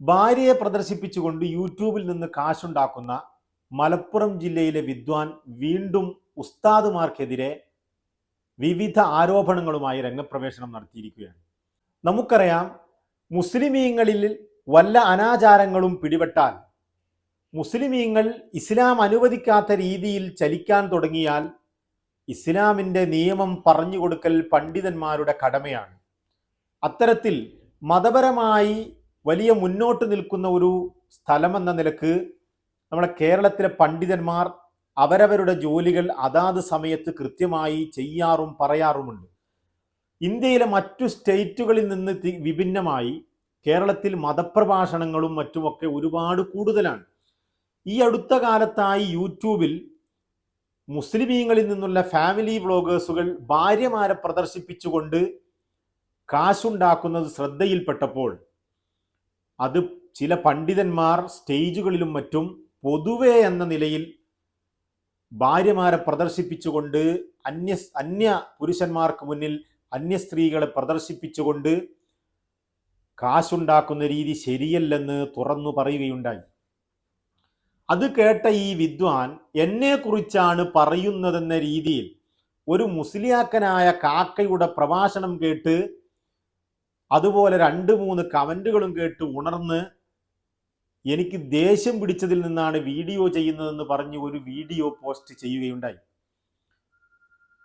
ഭാര്യയെ പ്രദർശിപ്പിച്ചുകൊണ്ട് യൂട്യൂബിൽ നിന്ന് കാശുണ്ടാക്കുന്ന മലപ്പുറം ജില്ലയിലെ വിദ്വാൻ വീണ്ടും ഉസ്താദുമാർക്കെതിരെ വിവിധ ആരോപണങ്ങളുമായി രംഗപ്രവേശനം നടത്തിയിരിക്കുകയാണ്. നമുക്കറിയാം മുസ്ലിമീങ്ങളിൽ വല്ല അനാചാരങ്ങളും പിടിപെട്ടാൽ മുസ്ലിമീങ്ങൾ ഇസ്ലാം അനുവദിക്കാത്ത രീതിയിൽ ചലിക്കാൻ തുടങ്ങിയാൽ ഇസ്ലാമിന്റെ നിയമം പറഞ്ഞു കൊടുക്കൽ പണ്ഡിതന്മാരുടെ കടമയാണ്. അത്തരത്തിൽ മതപരമായി വലിയ മുന്നോട്ട് നിൽക്കുന്ന ഒരു സ്ഥലമെന്ന നിലയ്ക്ക് നമ്മുടെ കേരളത്തിലെ പണ്ഡിതന്മാർ അവരവരുടെ ജോലികൾ അതാത് സമയത്ത് കൃത്യമായി ചെയ്യാറും പറയാറുമുണ്ട്. ഇന്ത്യയിലെ മറ്റു സ്റ്റേറ്റുകളിൽ നിന്ന് വിഭിന്നമായി കേരളത്തിൽ മതപ്രഭാഷണങ്ങളും മറ്റുമൊക്കെ ഒരുപാട് കൂടുതലാണ്. ഈ അടുത്ത കാലത്തായി യൂട്യൂബിൽ മുസ്ലിമീങ്ങളിൽ നിന്നുള്ള ഫാമിലി വ്ളോഗേഴ്സുകൾ ഭാര്യമാരെ പ്രദർശിപ്പിച്ചുകൊണ്ട് കാശുണ്ടാക്കുന്നത് ശ്രദ്ധയിൽപ്പെട്ടപ്പോൾ അത് ചില പണ്ഡിതന്മാർ സ്റ്റേജുകളിലും മറ്റും പൊതുവെ എന്ന നിലയിൽ ഭാര്യമാരെ പ്രദർശിപ്പിച്ചുകൊണ്ട് അന്യ അന്യ പുരുഷന്മാർക്ക് മുന്നിൽ അന്യ സ്ത്രീകളെ പ്രദർശിപ്പിച്ചുകൊണ്ട് കാശുണ്ടാക്കുന്ന രീതി ശരിയല്ലെന്ന് തുറന്നു പറയുകയുണ്ടായി. അത് കേട്ട ഈ വിദ്വാൻ എന്നെക്കുറിച്ചാണ് പറയുന്നതെന്ന രീതിയിൽ ഒരു മുസ്ലിയാക്കനായ കാക്കയുടെ പ്രഭാഷണം കേട്ട് അതുപോലെ രണ്ട് മൂന്ന് കമന്റുകളും കേട്ട് ഉണർന്ന് എനിക്ക് ദേഷ്യം പിടിച്ചതിൽ നിന്നാണ് വീഡിയോ ചെയ്യുന്നതെന്ന് പറഞ്ഞ് ഒരു വീഡിയോ പോസ്റ്റ് ചെയ്യുകയുണ്ടായി.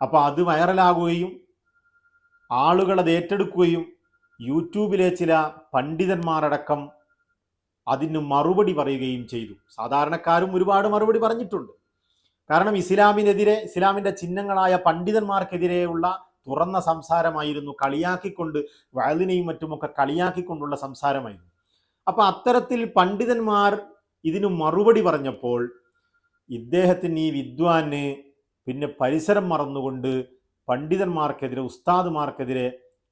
അപ്പോൾ അത് വൈറലാകുകയും ആളുകൾ അത് ഏറ്റെടുക്കുകയും യൂട്യൂബിലെ ചില പണ്ഡിതന്മാരടക്കം അതിന് മറുപടി പറയുകയും ചെയ്തു. സാധാരണക്കാരും ഒരുപാട് മറുപടി പറഞ്ഞിട്ടുണ്ട്. കാരണം ഇസ്ലാമിനെതിരെ ഇസ്ലാമിന്റെ ചിഹ്നങ്ങളായ പണ്ഡിതന്മാർക്കെതിരെയുള്ള തുറന്ന സംസാരമായിരുന്നു കളിയാക്കിക്കൊണ്ട് വയലിനെയും മറ്റുമൊക്കെ കളിയാക്കിക്കൊണ്ടുള്ള സംസാരമായിരുന്നു. അപ്പൊ അത്തരത്തിൽ പണ്ഡിതന്മാർ ഇതിനു മറുപടി പറഞ്ഞപ്പോൾ ഇദ്ദേഹത്തിന് ഈ വിദ്വാന് പിന്നെ പരിസരം മറന്നുകൊണ്ട് പണ്ഡിതന്മാർക്കെതിരെ ഉസ്താദുമാർക്കെതിരെ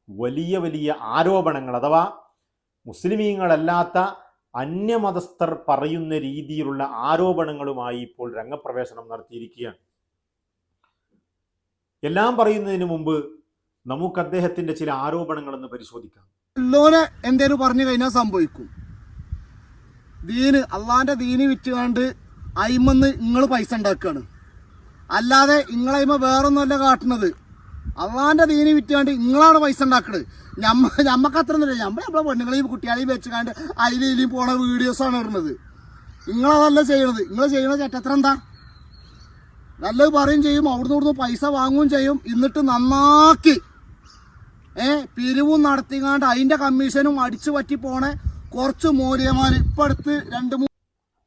വലിയ വലിയ ആരോപണങ്ങൾ അഥവാ മുസ്ലിമീങ്ങളല്ലാത്ത അന്യമതസ്ഥർ പറയുന്ന രീതിയിലുള്ള ആരോപണങ്ങളുമായി ഇപ്പോൾ രംഗപ്രവേശനം നടത്തിയിരിക്കുകയാണ്. എല്ലാം പറയുന്നതിന് മുമ്പ് നമുക്ക് അദ്ദേഹത്തിന്റെ ചില ആരോപണങ്ങൾ ഒന്ന് പരിശോധിക്കാം. ലോനെ എന്തേലും പറഞ്ഞു കഴിഞ്ഞാൽ സംഭവിക്കും. ദീന് അള്ളാന്റെ ദീന് വിറ്റുകാണ്ട് അയിമെന്ന് നിങ്ങൾ പൈസ ഉണ്ടാക്കുകയാണ് അല്ലാതെ നിങ്ങളയിമ വേറൊന്നുമല്ല കാട്ടുന്നത് അള്ളാന്റെ ദീന് വിറ്റുകാണ്ട് നിങ്ങളാണ് പൈസ ഉണ്ടാക്കുന്നത് ഞമ്മ ഞമ്മക്ക് അത്ര ഒന്നുമില്ല. ഞമ്മ നമ്മളെ പെണ്ണുങ്ങളെയും കുട്ടികളെയും വെച്ചുകാണ്ട് അതിലും പോണ വീഡിയോസാണ് ഇടുന്നത്. നിങ്ങളതല്ല ചെയ്യണത്. നിങ്ങൾ ചെയ്യുന്ന ചേട്ടത്ര എന്താ? നല്ലത് പറയും ചെയ്യും അവിടുന്ന് ഇവിടുന്ന് പൈസ വാങ്ങുകയും ചെയ്യും. എന്നിട്ട് നന്നാക്കി. ഏ പിരിവും നടത്തിങ്ങാണ്ട് അതിന്റെ കമ്മീഷനും അടിച്ചു പറ്റി പോണേ കുറച്ച് മൂല്യമാർ ഇപ്പൊ അടുത്ത് രണ്ട് മൂന്ന്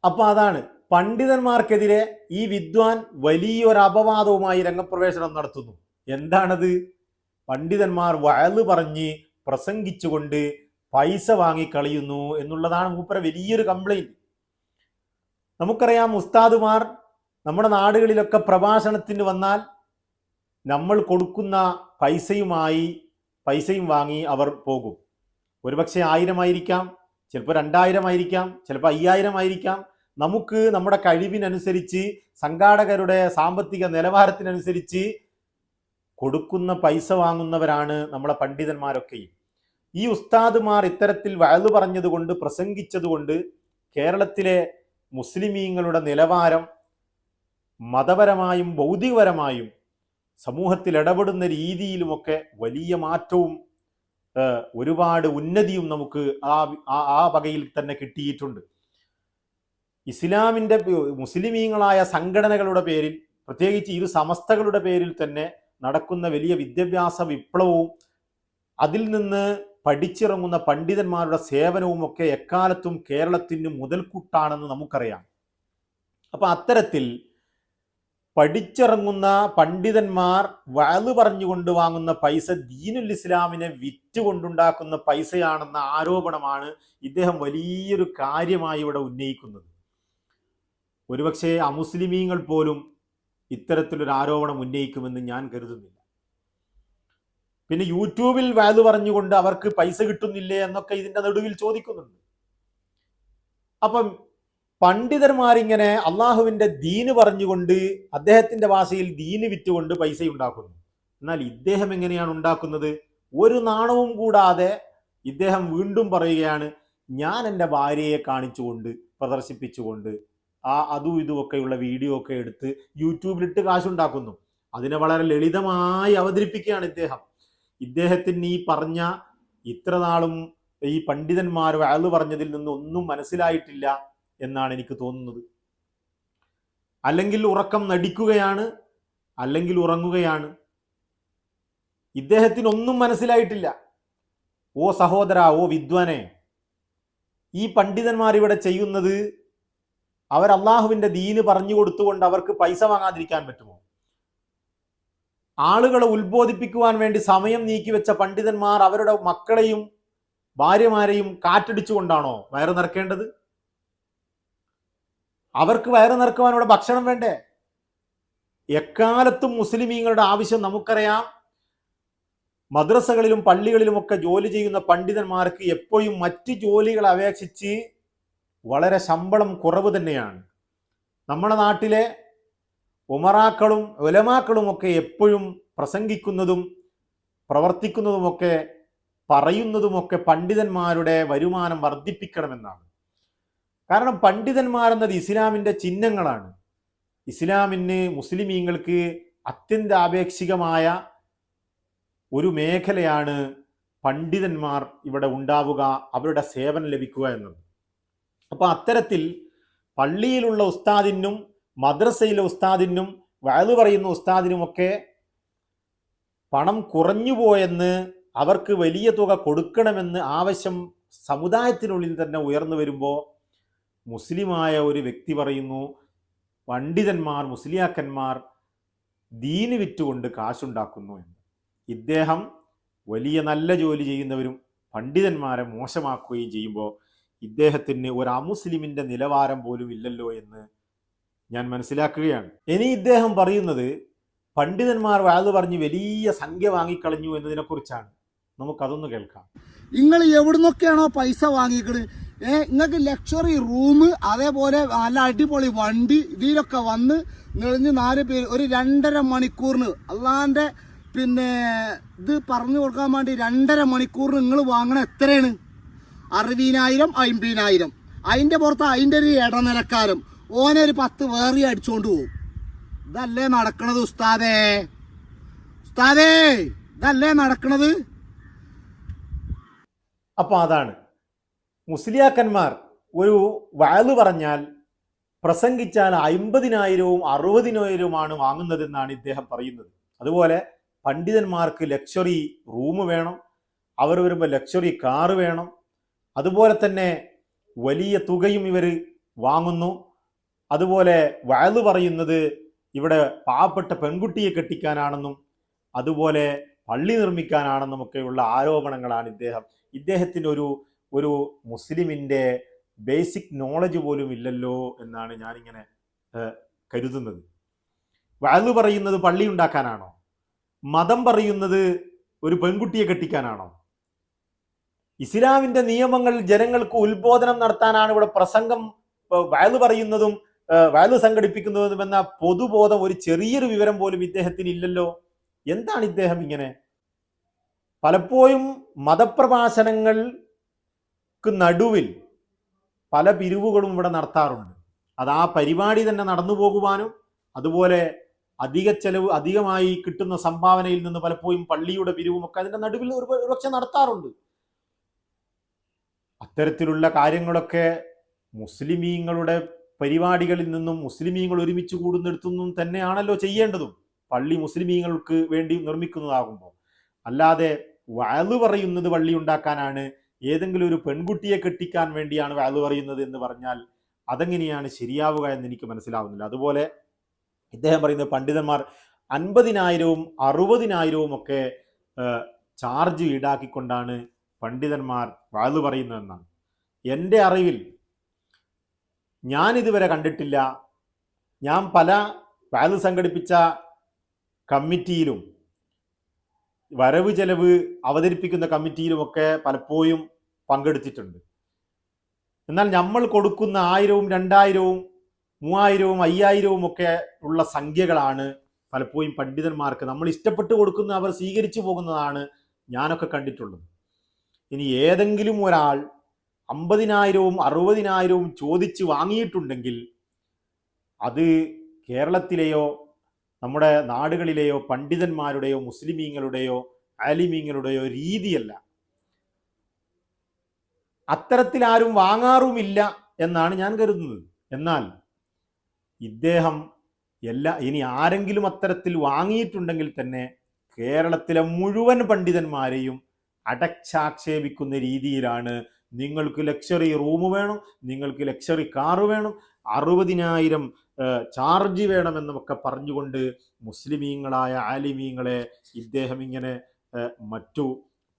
അപ്പൊ അതാണ് പണ്ഡിതന്മാർക്കെതിരെ ഈ വിദ്വാൻ വലിയൊരു അപവാദവുമായി രംഗപ്രവേശനം നടത്തുന്നു. എന്താണത്? പണ്ഡിതന്മാർ വയൽ പറഞ്ഞ് പ്രസംഗിച്ചുകൊണ്ട് പൈസ വാങ്ങിക്കളയുന്നു എന്നുള്ളതാണ് മൂപ്പര വലിയൊരു കംപ്ലൈന്റ് നമുക്കറിയാം ഉസ്താദുമാർ നമ്മുടെ നാടുകളിലൊക്കെ പ്രഭാഷണത്തിന് വന്നാൽ നമ്മൾ കൊടുക്കുന്ന പൈസയുമായി പൈസയും വാങ്ങി അവർ പോകും. ഒരുപക്ഷെ ആയിരം ആയിരിക്കാം ചിലപ്പോൾ രണ്ടായിരം ആയിരിക്കാം ചിലപ്പോൾ അയ്യായിരം ആയിരിക്കാം നമുക്ക് നമ്മുടെ കഴിവിനനുസരിച്ച് സംഘാടകരുടെ സാമ്പത്തിക നിലവാരത്തിനനുസരിച്ച് കൊടുക്കുന്ന പൈസ വാങ്ങുന്നവരാണ് നമ്മളെ പണ്ഡിതന്മാരൊക്കെയും. ഈ ഉസ്താദുമാർ ഇത്തരത്തിൽ വയലു പറഞ്ഞതുകൊണ്ട് പ്രസംഗിച്ചതുകൊണ്ട് കേരളത്തിലെ മുസ്ലിമീങ്ങളുടെ നിലവാരം മതപരമായും ഭൗതികപരമായും സമൂഹത്തിൽ ഇടപെടുന്ന രീതിയിലുമൊക്കെ വലിയ മാറ്റവും ഒരുപാട് ഉന്നതിയും നമുക്ക് ആ ആ- വകയിൽ തന്നെ കിട്ടിയിട്ടുണ്ട്. ഇസ്ലാമിന്റെ മുസ്ലിമീങ്ങളായ സംഘടനകളുടെ പേരിൽ പ്രത്യേകിച്ച് ഇരു സമസ്തകളുടെ പേരിൽ തന്നെ നടക്കുന്ന വലിയ വിദ്യാഭ്യാസ വിപ്ലവവും അതിൽ നിന്ന് പഠിച്ചിറങ്ങുന്ന പണ്ഡിതന്മാരുടെ സേവനവും ഒക്കെ എക്കാലത്തും കേരളത്തിന് മുതൽക്കൂട്ടാണെന്ന് നമുക്കറിയാം. അപ്പൊ അത്തരത്തിൽ പഠിച്ചിറങ്ങുന്ന പണ്ഡിതന്മാർ വഴൽ പറഞ്ഞുകൊണ്ട് വാങ്ങുന്ന പൈസ ദീനുൽ ഇസ്ലാമിനെ വിറ്റുകൊണ്ടുണ്ടാക്കുന്ന പൈസയാണെന്ന ആരോപണമാണ് ഇദ്ദേഹം വലിയൊരു കാര്യമായി ഇവിടെ ഉന്നയിക്കുന്നത്. ഒരുപക്ഷെ അമുസ്ലിമീങ്ങൾ പോലും ഇത്തരത്തിലൊരു ആരോപണം ഉന്നയിക്കുമെന്ന് ഞാൻ കരുതുന്നില്ല. പിന്നെ യൂട്യൂബിൽ വാൽ പറഞ്ഞുകൊണ്ട് അവർക്ക് പൈസ കിട്ടുന്നില്ലേ എന്നൊക്കെ ഇതിന്റെ നടുവിൽ ചോദിക്കുന്നുണ്ട്. അപ്പം പണ്ഡിതന്മാരിങ്ങനെ അള്ളാഹുവിന്റെ ദീന് പറഞ്ഞുകൊണ്ട് അദ്ദേഹത്തിന്റെ ഭാഷയിൽ ദീന് വിറ്റുകൊണ്ട് പൈസ ഉണ്ടാക്കുന്നു എന്നാൽ ഇദ്ദേഹം എങ്ങനെയാണ് ഉണ്ടാക്കുന്നത്? ഒരു നാണവും കൂടാതെ ഇദ്ദേഹം വീണ്ടും പറയുകയാണ് ഞാൻ എന്റെ ഭാര്യയെ കാണിച്ചുകൊണ്ട് പ്രദർശിപ്പിച്ചുകൊണ്ട് ആ അതും ഇതുമൊക്കെയുള്ള വീഡിയോ ഒക്കെ എടുത്ത് യൂട്യൂബിലിട്ട് കാശുണ്ടാക്കുന്നു. അതിനെ വളരെ ലളിതമായി അവതരിപ്പിക്കുകയാണ് ഇദ്ദേഹം. ഇദ്ദേഹത്തിന് ഈ പറഞ്ഞ ഇത്ര നാളും ഈ പണ്ഡിതന്മാർ വയലു പറഞ്ഞതിൽ നിന്ന് ഒന്നും മനസ്സിലായിട്ടില്ല. എന്നാണ് എനിക്ക് തോന്നുന്നത്. അല്ലെങ്കിൽ ഉറക്കം നടിക്കുകയാണ് അല്ലെങ്കിൽ ഉറങ്ങുകയാണ്. ഇദ്ദേഹത്തിനൊന്നും മനസ്സിലായിട്ടില്ല. ഓ സഹോദര ഓ വിദ്വാനെ ഈ പണ്ഡിതന്മാർ ഇവിടെ ചെയ്യുന്നത് അവർ അള്ളാഹുവിന്റെ ദീന് പറഞ്ഞു കൊടുത്തുകൊണ്ട് അവർക്ക് പൈസ വാങ്ങാതിരിക്കാൻ പറ്റുമോ? ആളുകളെ ഉത്ബോധിപ്പിക്കുവാൻ വേണ്ടി സമയം നീക്കിവെച്ച പണ്ഡിതന്മാർ അവരുടെ മക്കളെയും ഭാര്യമാരെയും കാറ്റടിച്ചുകൊണ്ടാണോ വയറു നിറക്കേണ്ടത്? അവർക്ക് വയറ് നിറക്കുവാൻ ഇവിടെ ഭക്ഷണം വേണ്ടേ? എക്കാലത്തും മുസ്ലിമീങ്ങളുടെ ആവശ്യം നമുക്കറിയാം. മദ്രസകളിലും പള്ളികളിലുമൊക്കെ ജോലി ചെയ്യുന്ന പണ്ഡിതന്മാർക്ക് എപ്പോഴും മറ്റ് ജോലികളെ അപേക്ഷിച്ച് വളരെ ശമ്പളം കുറവ് തന്നെയാണ്. നമ്മുടെ നാട്ടിലെ ഉമറാക്കളും ഒലമാക്കളും ഒക്കെ എപ്പോഴും പ്രസംഗിക്കുന്നതും പ്രവർത്തിക്കുന്നതുമൊക്കെ പറയുന്നതുമൊക്കെ പണ്ഡിതന്മാരുടെ വരുമാനം വർദ്ധിപ്പിക്കണമെന്നാണ്. കാരണം പണ്ഡിതന്മാരെന്നത് ഇസ്ലാമിന്റെ ചിഹ്നങ്ങളാണ്. ഇസ്ലാമിന് മുസ്ലിമീങ്ങൾക്ക് അത്യന്താപേക്ഷികമായ ഒരു മേഖലയാണ് പണ്ഡിതന്മാർ ഇവിടെ ഉണ്ടാവുക അവരുടെ സേവനം ലഭിക്കുക എന്നത്. അപ്പോൾ അത്തരത്തിൽ പള്ളിയിലുള്ള ഉസ്താദിനും മദ്രസയിലെ ഉസ്താദിനും വയലു പറയുന്ന ഉസ്താദിനുമൊക്കെ പണം കുറഞ്ഞുപോയെന്ന് അവർക്ക് വലിയ തുക കൊടുക്കണമെന്ന് ആവശ്യം സമുദായത്തിനുള്ളിൽ തന്നെ ഉയർന്നു വരുമ്പോൾ മുസ്ലിമായ ഒരു വ്യക്തി പറയുന്നു പണ്ഡിതന്മാർ മുസ്ലിയാക്കന്മാർ ദീന് വിറ്റുകൊണ്ട് കാശുണ്ടാക്കുന്നു എന്ന്. ഇദ്ദേഹം വലിയ നല്ല ജോലി ചെയ്യുന്നവരും പണ്ഡിതന്മാരെ മോശമാക്കുകയും ചെയ്യുമ്പോൾ ഇദ്ദേഹത്തിന് ഒരു അമുസ്ലിമിന്റെ നിലവാരം പോലും ഇല്ലല്ലോ എന്ന് ഞാൻ മനസ്സിലാക്കുകയാണ്. ഇനി ഇദ്ദേഹം പറയുന്നത് പണ്ഡിതന്മാർ വാത് പറഞ്ഞ് വലിയ സംഖ്യ വാങ്ങിക്കളഞ്ഞു എന്നതിനെക്കുറിച്ചാണ്. നമുക്കതൊന്ന് കേൾക്കാം. നിങ്ങൾ എവിടുന്നൊക്കെയാണോ പൈസ വാങ്ങിക്കണത്? ഏ നിങ്ങൾക്ക് ലക്ഷറി റൂം അതേപോലെ നല്ല അടിപൊളി വണ്ടി ഇതിലൊക്കെ വന്ന് നിളഞ്ഞ് നാല് പേര് ഒരു രണ്ടര മണിക്കൂറിന് അള്ളാന്റെ പിന്നെ ഇത് പറഞ്ഞു കൊടുക്കാൻ വേണ്ടി രണ്ടര മണിക്കൂറിന് നിങ്ങൾ വാങ്ങണ എത്രയാണ്? അറുപതിനായിരം അമ്പതിനായിരം. അതിന്റെ പുറത്ത് അതിന്റെ ഒരു ഇടനിലക്കാരം. ഓനൊരു പത്ത് വേറി അടിച്ചോണ്ട് പോകും ഇതല്ലേ നടക്കണത് ഉസ്താദേ? ഉസ്താദേ ഇതല്ലേ നടക്കണത്? അപ്പൊ അതാണ്. മുസ്ലിയാക്കന്മാർ ഒരു വയൽ പറഞ്ഞാൽ പ്രസംഗിച്ചാൽ അമ്പതിനായിരവും അറുപതിനായിരവുമാണ് വാങ്ങുന്നതെന്നാണ് ഇദ്ദേഹം പറയുന്നത്. അതുപോലെ പണ്ഡിതന്മാർക്ക് ലക്ഷറി റൂം വേണം അവർ വരുമ്പോൾ ലക്ഷറി കാറ് വേണം അതുപോലെ തന്നെ വലിയ തുകയും ഇവർ വാങ്ങുന്നു. അതുപോലെ വയൽ പറയുന്നത് ഇവിടെ പാവപ്പെട്ട പെൺകുട്ടിയെ കെട്ടിക്കാനാണെന്നും അതുപോലെ പള്ളി നിർമ്മിക്കാനാണെന്നും ഒക്കെയുള്ള ആരോപണങ്ങളാണ് ഇദ്ദേഹം ഇദ്ദേഹത്തിന്റെ ഒരു ഒരു മുസ്ലിമിന്റെ ബേസിക് നോളജ് പോലും ഇല്ലല്ലോ എന്നാണ് ഞാനിങ്ങനെ കരുതുന്നത്. വാൽ പറയുന്നത് പള്ളി ഉണ്ടാക്കാനാണോ? മതം പറയുന്നത് ഒരു പെൺകുട്ടിയെ കെട്ടിക്കാനാണോ? ഇസ്ലാമിന്റെ നിയമങ്ങൾ ജനങ്ങൾക്ക് ഉത്ബോധനം നടത്താനാണ് ഇവിടെ പ്രസംഗം ഏഹ്, പറയുന്നതും വാലു സംഘടിപ്പിക്കുന്നതും എന്ന പൊതുബോധം ഒരു ചെറിയൊരു വിവരം പോലും ഇദ്ദേഹത്തിന് ഇല്ലല്ലോ. എന്താണ് ഇദ്ദേഹം ഇങ്ങനെ? പലപ്പോഴും മതപ്രഭാഷണങ്ങൾക്ക് നടുവിൽ പല പിരിവുകളും ഇവിടെ നടത്താറുണ്ട്. അത് ആ പരിപാടി തന്നെ നടന്നു പോകുവാനും അതുപോലെ അധിക ചെലവ് അധികമായി കിട്ടുന്ന സംഭാവനയിൽ നിന്ന് പലപ്പോഴും പള്ളിയുടെ പിരിവും ഒക്കെ അതിന്റെ നടുവിൽ ഒരു ഒരുപക്ഷെ നടത്താറുണ്ട്. അത്തരത്തിലുള്ള കാര്യങ്ങളൊക്കെ മുസ്ലിമീങ്ങളുടെ പരിപാടികളിൽ നിന്നും മുസ്ലിമീങ്ങൾ ഒരുമിച്ച് കൂടുന്നിടത്തു നിന്നും തന്നെയാണല്ലോ ചെയ്യേണ്ടതും. പള്ളി മുസ്ലിമീങ്ങൾക്ക് വേണ്ടി നിർമ്മിക്കുന്നതാകുമ്പോൾ. അല്ലാതെ വയൽ പറയുന്നത് പള്ളി ഉണ്ടാക്കാനാണ് ഏതെങ്കിലും ഒരു പെൺകുട്ടിയെ കെട്ടിക്കാൻ വേണ്ടിയാണ് വാലു പറയുന്നത് എന്ന് പറഞ്ഞാൽ അതെങ്ങനെയാണ് ശരിയാവുക എന്ന് എനിക്ക് മനസ്സിലാവുന്നില്ല. അതുപോലെ ഇദ്ദേഹം പറയുന്ന പണ്ഡിതന്മാർ അൻപതിനായിരവും അറുപതിനായിരവും ഒക്കെ ചാർജ് ഈടാക്കിക്കൊണ്ടാണ് പണ്ഡിതന്മാർ വാതു പറയുന്നതെന്നാണ് എന്റെ അറിവിൽ ഞാൻ ഇതുവരെ കണ്ടിട്ടില്ല. ഞാൻ പല വാലു സംഘടിപ്പിച്ച കമ്മിറ്റിയിലും വരവ് ചെലവ് അവതരിപ്പിക്കുന്ന കമ്മിറ്റിയിലുമൊക്കെ പലപ്പോഴും പങ്കെടുത്തിട്ടുണ്ട്. എന്നാൽ നമ്മൾ കൊടുക്കുന്ന ആയിരവും രണ്ടായിരവും മൂവായിരവും അയ്യായിരവും ഒക്കെ ഉള്ള സംഖ്യകളാണ് പലപ്പോഴും പണ്ഡിതന്മാർക്ക് നമ്മൾ ഇഷ്ടപ്പെട്ട് കൊടുക്കുന്ന അവർ സ്വീകരിച്ചു പോകുന്നതാണ് ഞാനൊക്കെ കണ്ടിട്ടുള്ളത്. ഇനി ഏതെങ്കിലും ഒരാൾ അമ്പതിനായിരവും അറുപതിനായിരവും ചോദിച്ച് വാങ്ങിയിട്ടുണ്ടെങ്കിൽ അത് കേരളത്തിലെയോ നമ്മുടെ നാടുകളിലെയോ പണ്ഡിതന്മാരുടെയോ മുസ്ലിമീങ്ങളുടെയോ ആലിമീങ്ങളുടെയോ രീതിയല്ല. അത്തരത്തിൽ ആരും വാങ്ങാറുമില്ല എന്നാണ് ഞാൻ കരുതുന്നത്. എന്നാൽ ഇദ്ദേഹം എല്ലാ ഇനി ആരെങ്കിലും അത്തരത്തിൽ വാങ്ങിയിട്ടുണ്ടെങ്കിൽ തന്നെ കേരളത്തിലെ മുഴുവൻ പണ്ഡിതന്മാരെയും അടച്ചാക്ഷേപിക്കുന്ന രീതിയിലാണ് നിങ്ങൾക്ക് ലക്ഷറി റൂം വേണം നിങ്ങൾക്ക് ലക്ഷറി കാറ് വേണം അറുപതിനായിരം ചാർജ് വേണമെന്നൊക്കെ പറഞ്ഞുകൊണ്ട് മുസ്ലിമീങ്ങളായ ആലിമീങ്ങളെ ഇദ്ദേഹം ഇങ്ങനെ മറ്റു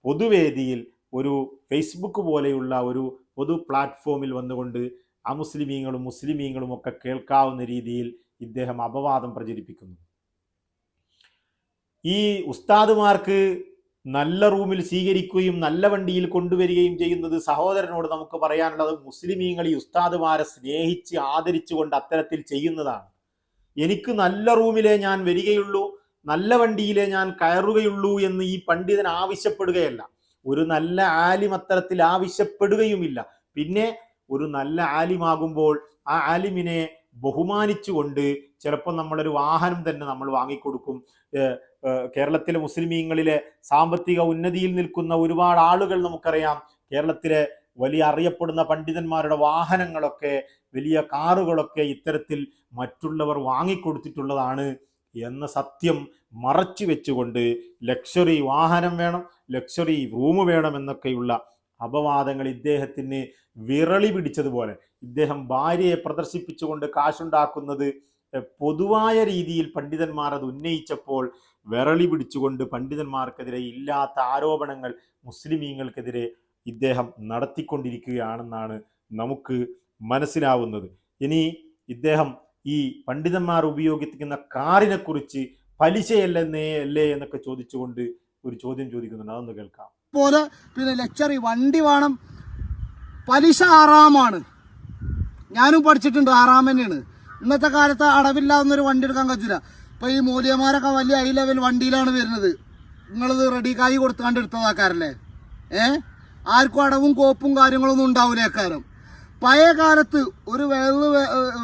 പൊതുവേദിയിൽ ഒരു ഫേസ്ബുക്ക് പോലെയുള്ള ഒരു പൊതു പ്ലാറ്റ്ഫോമിൽ വന്നുകൊണ്ട് അമുസ്ലിമീങ്ങളും മുസ്ലിമീങ്ങളും ഒക്കെ കേൾക്കാവുന്ന രീതിയിൽ ഇദ്ദേഹം അപവാദം പ്രചരിപ്പിക്കുന്നു. ഈ ഉസ്താദുമാർക്ക് നല്ല റൂമിൽ സ്വീകരിക്കുകയും നല്ല വണ്ടിയിൽ കൊണ്ടുവരികയും ചെയ്യുന്നത് സഹോദരനോട് നമുക്ക് പറയാനുള്ളത് മുസ്ലിമീങ്ങൾ ഈ ഉസ്താദുമാരെ സ്നേഹിച്ച് ആദരിച്ചുകൊണ്ട് അത്തരത്തിൽ ചെയ്യുന്നതാണ്. എനിക്ക് നല്ല റൂമിലേ ഞാൻ വരികയുള്ളൂ നല്ല വണ്ടിയിലേ ഞാൻ കയറുകയുള്ളൂ എന്ന് ഈ പണ്ഡിതൻ ആവശ്യപ്പെടുകയല്ല. ഒരു നല്ല ആലിം അത്തരത്തിൽ ആവശ്യപ്പെടുകയുമില്ല. പിന്നെ ഒരു നല്ല ആലിമാകുമ്പോൾ ആ ആലിമിനെ ബഹുമാനിച്ചുകൊണ്ട് ചിലപ്പോൾ നമ്മളൊരു വാഹനം തന്നെ നമ്മൾ വാങ്ങിക്കൊടുക്കും. കേരളത്തിലെ മുസ്ലിമീങ്ങളിലെ സാമ്പത്തിക ഉന്നതിയിൽ നിൽക്കുന്ന ഒരുപാട് ആളുകൾ നമുക്കറിയാം. കേരളത്തിലെ വലിയ അറിയപ്പെടുന്ന പണ്ഡിതന്മാരുടെ വാഹനങ്ങളൊക്കെ വലിയ കാറുകളൊക്കെ ഇത്തരത്തിൽ മറ്റുള്ളവർ വാങ്ങിക്കൊടുത്തിട്ടുള്ളതാണ് എന്ന സത്യം മറച്ചു വെച്ചുകൊണ്ട് ലക്ഷറി വാഹനം വേണം ലക്ഷറി റൂം വേണം എന്നൊക്കെയുള്ള അപവാദങ്ങൾ ഇദ്ദേഹത്തിന് വിറളി പിടിച്ചതുപോലെ ഇദ്ദേഹം ഭാര്യയെ പ്രദർശിപ്പിച്ചുകൊണ്ട് കാശുണ്ടാക്കുന്നത് പൊതുവായ രീതിയിൽ പണ്ഡിതന്മാർ അത് ഉന്നയിച്ചപ്പോൾ വിറളി പിടിച്ചുകൊണ്ട് പണ്ഡിതന്മാർക്കെതിരെ ഇല്ലാത്ത ആരോപണങ്ങൾ മുസ്ലിമീങ്ങൾക്കെതിരെ ഇദ്ദേഹം നടത്തിക്കൊണ്ടിരിക്കുകയാണെന്നാണ് നമുക്ക് മനസ്സിലാവുന്നത്. ഇനി ഇദ്ദേഹം ഈ പണ്ഡിതന്മാർ ഉപയോഗിക്കുന്ന കാറിനെ കുറിച്ച് പലിശയല്ലെന്നേ അല്ലേ എന്നൊക്കെ ചോദിച്ചുകൊണ്ട് ഒരു ചോദ്യം ചോദിക്കുന്നുണ്ട്. അതൊന്ന് കേൾക്കാം. പോലെ പിന്നെ ലക്ഷറി വണ്ടി വേണം. പലിശ ആറാമാണ്. ഞാനും പഠിച്ചിട്ടുണ്ട് ആറാം തന്നെയാണ്. ഇന്നത്തെ കാലത്ത് അടവില്ലാതൊന്നൊരു വണ്ടി എടുക്കാൻ കത്തില്ല ഇപ്പൊ ഈ മൂല്യന്മാരൊക്കെ വലിയ ഹൈ ലെവൽ വണ്ടിയിലാണ് വരുന്നത്. നിങ്ങളത് റെഡി കായി കൊടുത്താണ്ട് എടുത്തതാക്കാരല്ലേ? ഏ? ആർക്കും അടവും കോപ്പും കാര്യങ്ങളൊന്നും ഉണ്ടാവില്ലേക്കാരം പഴയ കാലത്ത് ഒരു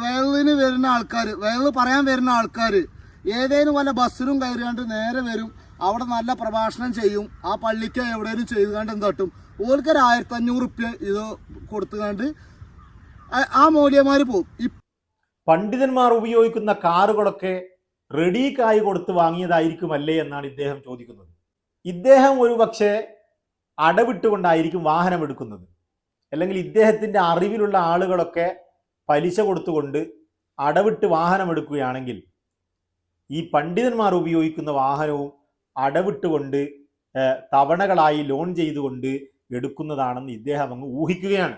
വേളിന് വരുന്ന ആൾക്കാർ വേൾ പറയാൻ വരുന്ന ആൾക്കാർ ഏതേലും വല്ല ബസ്സിലും കയറിയാണ്ട് നേരെ വരും. അവിടെ നല്ല പ്രഭാഷണം ചെയ്യും. ആ പള്ളിക്ക് എവിടെയും ചെയ്തുകൊണ്ട് എന്ത് ഓർക്ക് ഒരു ആയിരത്തി അഞ്ഞൂറ് റുപ്യ ഇത് കൊടുത്തുകൊണ്ട് ആ- മൂല്യമാർ പോകും പണ്ഡിതന്മാർ ഉപയോഗിക്കുന്ന കാറുകളൊക്കെ റെഡി കായ് കൊടുത്ത് വാങ്ങിയതായിരിക്കും അല്ലേ എന്നാണ് ഇദ്ദേഹം ചോദിക്കുന്നത്. ഇദ്ദേഹം ഒരു പക്ഷേ അടവിട്ടുകൊണ്ടായിരിക്കും വാഹനം എടുക്കുന്നത്. അല്ലെങ്കിൽ ഇദ്ദേഹത്തിന്റെ അറിവിലുള്ള ആളുകളൊക്കെ പലിശ കൊടുത്തുകൊണ്ട് അടവിട്ട് വാഹനം എടുക്കുകയാണെങ്കിൽ ഈ പണ്ഡിതന്മാർ ഉപയോഗിക്കുന്ന വാഹനവും അടവിട്ടുകൊണ്ട് തവണകളായി ലോൺ ചെയ്തുകൊണ്ട് എടുക്കുന്നതാണെന്ന് ഇദ്ദേഹം അങ്ങ് ഊഹിക്കുകയാണ്.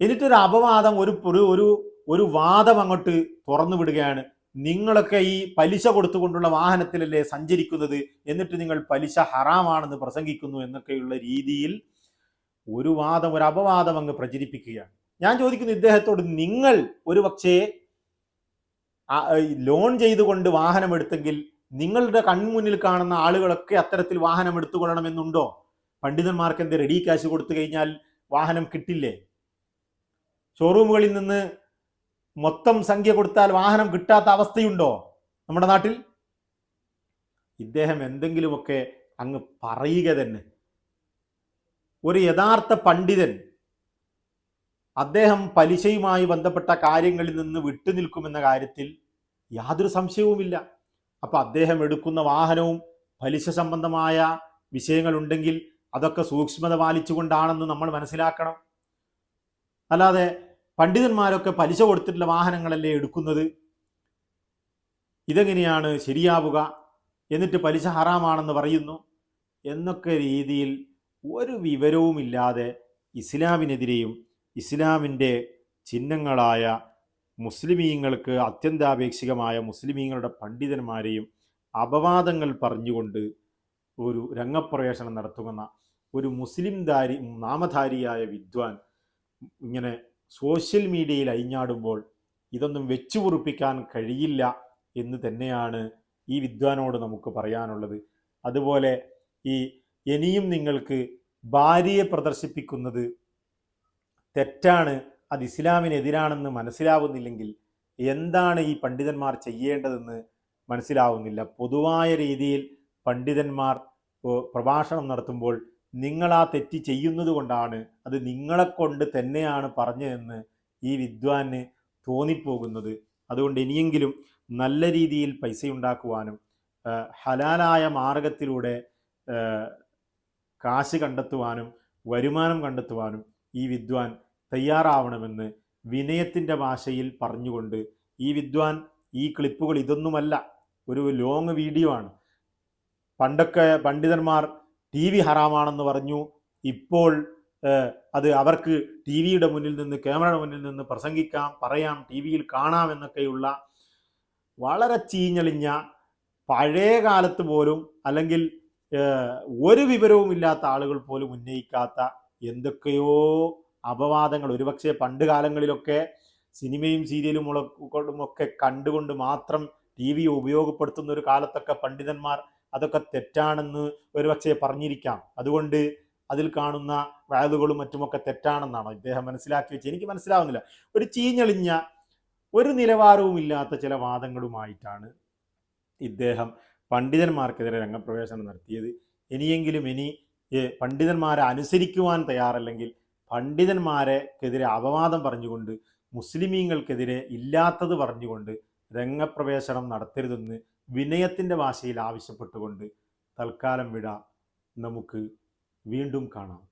എന്നിട്ടൊരു അപവാദം ഒരു ഒരു ഒരു വാദം അങ്ങോട്ട് തുറന്നു വിടുകയാണ്. നിങ്ങളൊക്കെ ഈ പലിശ കൊടുത്തുകൊണ്ടുള്ള വാഹനത്തിലല്ലേ സഞ്ചരിക്കുന്നത്? എന്നിട്ട് നിങ്ങൾ പലിശ ഹറാമാണെന്ന് പ്രസംഗിക്കുന്നു എന്നൊക്കെയുള്ള രീതിയിൽ ഒരു വാദം ഒരു അപവാദം അങ്ങ് പ്രചരിപ്പിക്കുകയാണ്. ഞാൻ ചോദിക്കുന്നു ഇദ്ദേഹത്തോട് നിങ്ങൾ ഒരു പക്ഷേ ലോൺ ചെയ്തുകൊണ്ട് വാഹനം എടുത്തെങ്കിൽ നിങ്ങളുടെ കൺമുന്നിൽ കാണുന്ന ആളുകളൊക്കെ അത്തരത്തിൽ വാഹനം എടുത്തുകൊള്ളണമെന്നുണ്ടോ? പണ്ഡിതന്മാർക്ക് എന്ത് റെഡി കാശ് കൊടുത്തു കഴിഞ്ഞാൽ വാഹനം കിട്ടില്ലേ? ഷോറൂമുകളിൽ നിന്ന് മൊത്തം സംഖ്യ കൊടുത്താൽ വാഹനം കിട്ടാത്ത അവസ്ഥയുണ്ടോ നമ്മുടെ നാട്ടിൽ? ഇദ്ദേഹം എന്തെങ്കിലുമൊക്കെ അങ്ങ് പറയുക തന്നെ. ഒരു യഥാർത്ഥ പണ്ഡിതൻ അദ്ദേഹം പലിശയുമായി ബന്ധപ്പെട്ട കാര്യങ്ങളിൽ നിന്ന് വിട്ടുനിൽക്കുമെന്ന കാര്യത്തിൽ യാതൊരു സംശയവുമില്ല. അപ്പോൾ അദ്ദേഹം എടുക്കുന്ന വാഹനവും പലിശ സംബന്ധമായ വിഷയങ്ങളുണ്ടെങ്കിൽ അതൊക്കെ സൂക്ഷ്മത പാലിച്ചുകൊണ്ടാണെന്ന് നമ്മൾ മനസ്സിലാക്കണം. അല്ലാതെ പണ്ഡിതന്മാരൊക്കെ പലിശ കൊടുത്തിട്ടുള്ള വാഹനങ്ങളല്ലേ എടുക്കുന്നത്? ഇതെങ്ങനെയാണ് ശരിയാവുക? എന്നിട്ട് പലിശ ഹറാമാണെന്ന് പറയുന്നു? എന്നൊക്കെ രീതിയിൽ ഒരു വിവരവുമില്ലാതെ ഇസ്ലാമിനെതിരെയും ഇസ്ലാമിന്റെ ചിഹ്നങ്ങളായ മുസ്ലിമീങ്ങൾക്ക് അത്യന്താപേക്ഷികമായ മുസ്ലിമീങ്ങളുടെ പണ്ഡിതന്മാരെയും അപവാദങ്ങൾ പറഞ്ഞുകൊണ്ട് ഒരു രംഗപ്രവേശനം നടത്തുന്ന ഒരു മുസ്ലിം ധാരി നാമധാരിയായ വിദ്വാൻ ഇങ്ങനെ സോഷ്യൽ മീഡിയയിൽ അഴിഞ്ഞാടുമ്പോൾ ഇതൊന്നും വെച്ചു കുറിപ്പിക്കാൻ കഴിയില്ല എന്ന് തന്നെയാണ് ഈ വിദ്വാനോട് നമുക്ക് പറയാനുള്ളത്. അതുപോലെ ഈ ഇനിയും നിങ്ങൾക്ക് ഭാര്യയെ പ്രദർശിപ്പിക്കുന്നത് തെറ്റാണ് അത് ഇസ്ലാമിനെതിരാണെന്ന് മനസ്സിലാവുന്നില്ലെങ്കിൽ എന്താണ് ഈ പണ്ഡിതന്മാർ ചെയ്യേണ്ടതെന്ന് മനസ്സിലാവുന്നില്ല. പൊതുവായ രീതിയിൽ പണ്ഡിതന്മാർ പ്രഭാഷണം നടത്തുമ്പോൾ നിങ്ങൾ ആ തെറ്റ് ചെയ്യുന്നത് കൊണ്ടാണ് അത് നിങ്ങളെക്കൊണ്ട് തന്നെയാണ് പറഞ്ഞതെന്ന് ഈ വിദ്വാന് തോന്നിപ്പോകുന്നത്. അതുകൊണ്ട് ഇനിയെങ്കിലും നല്ല രീതിയിൽ പൈസ ഉണ്ടാക്കുവാനും ഹലാലായ മാർഗത്തിലൂടെ കാശ് കണ്ടെത്തുവാനും വരുമാനം കണ്ടെത്തുവാനും ഈ വിദ്വാൻ തയ്യാറാവണമെന്ന് വിനയത്തിന്റെ ഭാഷയിൽ പറഞ്ഞുകൊണ്ട് ഈ വിദ്വാൻ ഈ ക്ലിപ്പുകൾ ഇതൊന്നുമല്ല ഒരു ലോങ് വീഡിയോ ആണ്. പണ്ടൊക്കെ പണ്ഡിതന്മാർ ടി വി ഹറാമാണെന്ന് പറഞ്ഞു. ഇപ്പോൾ അത് അവർക്ക് ടി വിയുടെ മുന്നിൽ നിന്ന് ക്യാമറയുടെ മുന്നിൽ നിന്ന് പ്രസംഗിക്കാം പറയാം ടി വിയിൽ കാണാം എന്നൊക്കെയുള്ള വളരെ ചീഞ്ഞളിഞ്ഞ പഴയ കാലത്ത് പോലും അല്ലെങ്കിൽ ഒരു വിവരവും ഇല്ലാത്ത ആളുകൾ പോലും ഉന്നയിക്കാത്ത എന്തൊക്കെയോ അപവാദങ്ങൾ. ഒരുപക്ഷെ പണ്ട് കാലങ്ങളിലൊക്കെ സിനിമയും സീരിയലും ഒക്കെ കണ്ടുകൊണ്ട് മാത്രം ടി വി ഉപയോഗപ്പെടുത്തുന്ന ഒരു കാലത്തൊക്കെ പണ്ഡിതന്മാർ അതൊക്കെ തെറ്റാണെന്ന് ഒരുപക്ഷെ പറഞ്ഞിരിക്കാം. അതുകൊണ്ട് അതിൽ കാണുന്ന വാതുകളും മറ്റുമൊക്കെ തെറ്റാണെന്നാണോ ഇദ്ദേഹം മനസ്സിലാക്കി വെച്ച് എനിക്ക് മനസ്സിലാവുന്നില്ല. ഒരു ചീഞ്ഞളിഞ്ഞ ഒരു നിലവാരവും ഇല്ലാത്ത ചില വാദങ്ങളുമായിട്ടാണ് ഇദ്ദേഹം പണ്ഡിതന്മാർക്കെതിരെ രംഗപ്രവേശനം നടത്തിയത്. ഇനിയെങ്കിലും ഇനി പണ്ഡിതന്മാരെ അനുസരിക്കുവാൻ തയ്യാറല്ലെങ്കിൽ പണ്ഡിതന്മാരെക്കെതിരെ അപവാദം പറഞ്ഞുകൊണ്ട് മുസ്ലിമീങ്ങൾക്കെതിരെ ഇല്ലാത്തത് പറഞ്ഞുകൊണ്ട് രംഗപ്രവേശനം നടത്തരുതെന്ന് വിനയത്തിന്റെ ഭാഷയിൽ ആവശ്യപ്പെട്ടുകൊണ്ട് തൽക്കാലം വിട. നമുക്ക് വീണ്ടും കാണാം.